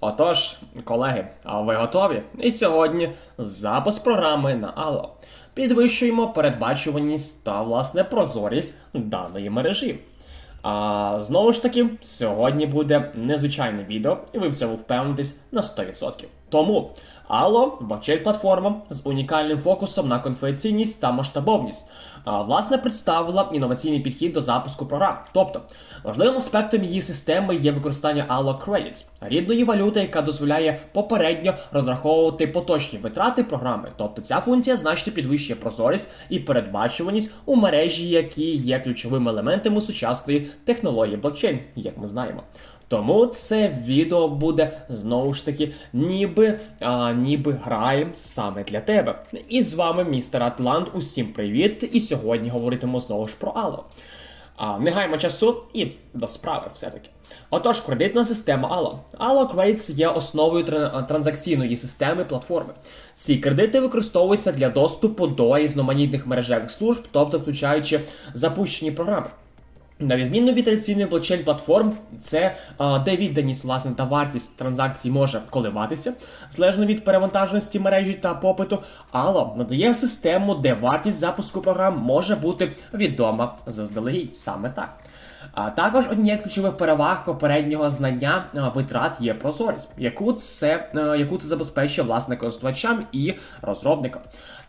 Отож, колеги, а ви готові? І сьогодні запис програми на Алло. Підвищуємо передбачуваність та власне прозорість даної мережі. А знову ж таки, сьогодні буде незвичайне відео, і ви в цьому впевнитесь на 100%. Тому Allo – блокчейн-платформа з унікальним фокусом на конфіденційність та масштабовність. Власне, представила інноваційний підхід до запуску програм. Тобто, важливим аспектом її системи є використання Allo Credits, рідної валюти, яка дозволяє попередньо розраховувати поточні витрати програми. Тобто ця функція значно підвищує прозорість і передбачуваність у мережі, які є ключовими елементами сучасної технології блокчейн, як ми знаємо. Тому це відео буде знову ж таки, ніби а, ніби граєм саме для тебе. І з вами містер Атлант. Усім привіт! І сьогодні говоритимемо знову ж про Allo. А, не гаймо часу і до справи все-таки. Отож, кредитна система Allo. Allo Credits є основою транзакційної системи платформи. Ці кредити використовуються для доступу до різноманітних мережевих служб, тобто включаючи запущені програми. На відміну від традиційних блокчейн-платформ, це а, де відданість власне та вартість транзакцій може коливатися залежно від перевантаженості мережі та попиту. Allo надає систему, де вартість запуску програм може бути відома заздалегідь саме так. А також однією з ключових переваг попереднього знання витрат є прозорість, яку це, е, яку це забезпечує власне користувачам і розробникам.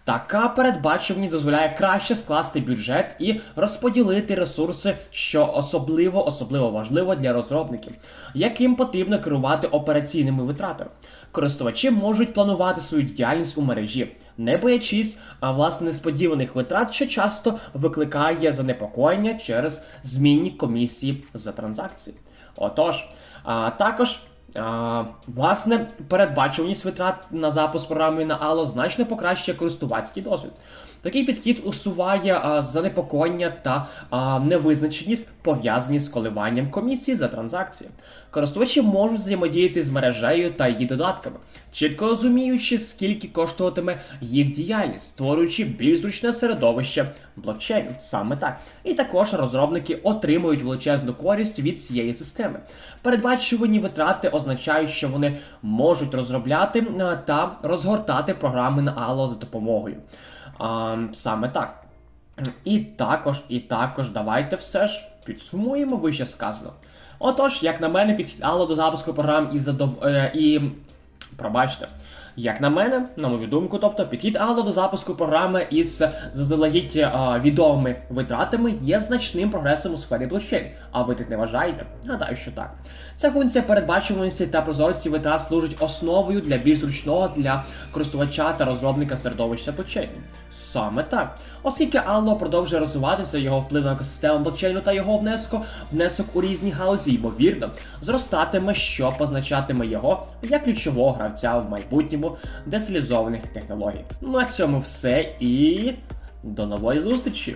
Така передбачуваність дозволяє краще скласти бюджет і розподілити ресурси, що особливо особливо важливо для розробників, яким потрібно керувати операційними витратами. Користувачі можуть планувати свою діяльність у мережі, не боячись власне несподіваних витрат, що часто викликає занепокоєння через змінні комісії за транзакції. Отож, а, також. А, власне, передбачуваність витрат на запуск програми на Allo значно покращує користувацький досвід. Такий підхід усуває а, занепокоєння та а, невизначеність, пов'язані з коливанням комісії за транзакції. Користувачі можуть взаємодіяти з мережею та її додатками, чітко розуміючи, скільки коштуватиме їх діяльність, створюючи більш зручне середовище блокчейну. Саме так. І також розробники отримують величезну користь від цієї системи. Передбачувані витрати означають, що вони можуть розробляти е, та розгортати програми на Allo за допомогою. А, саме так. І також, і також давайте все ж підсумуємо вище сказано. Отож, як на мене, підхід Allo до запуску програм і задов... е, і Пробачте. Як на мене, на мою думку, тобто підхід Allo до запуску програми із заздалегідь відомими витратами є значним прогресом у сфері блокчейн. А ви так не вважаєте? Гадаю, що так. Ця функція передбачуваності та прозорості витрат служить основою для більш зручного для користувача та розробника середовища блокчейну. Саме так. Оскільки Allo продовжує розвиватися, його вплив на екосистему блокчейну та його внесок, внесок у різні галузі, ймовірно, зростатиме, що позначатиме його як ключового гравця в майбутньому децентралізованих технологій. Ну а цьому все і до нової зустрічі!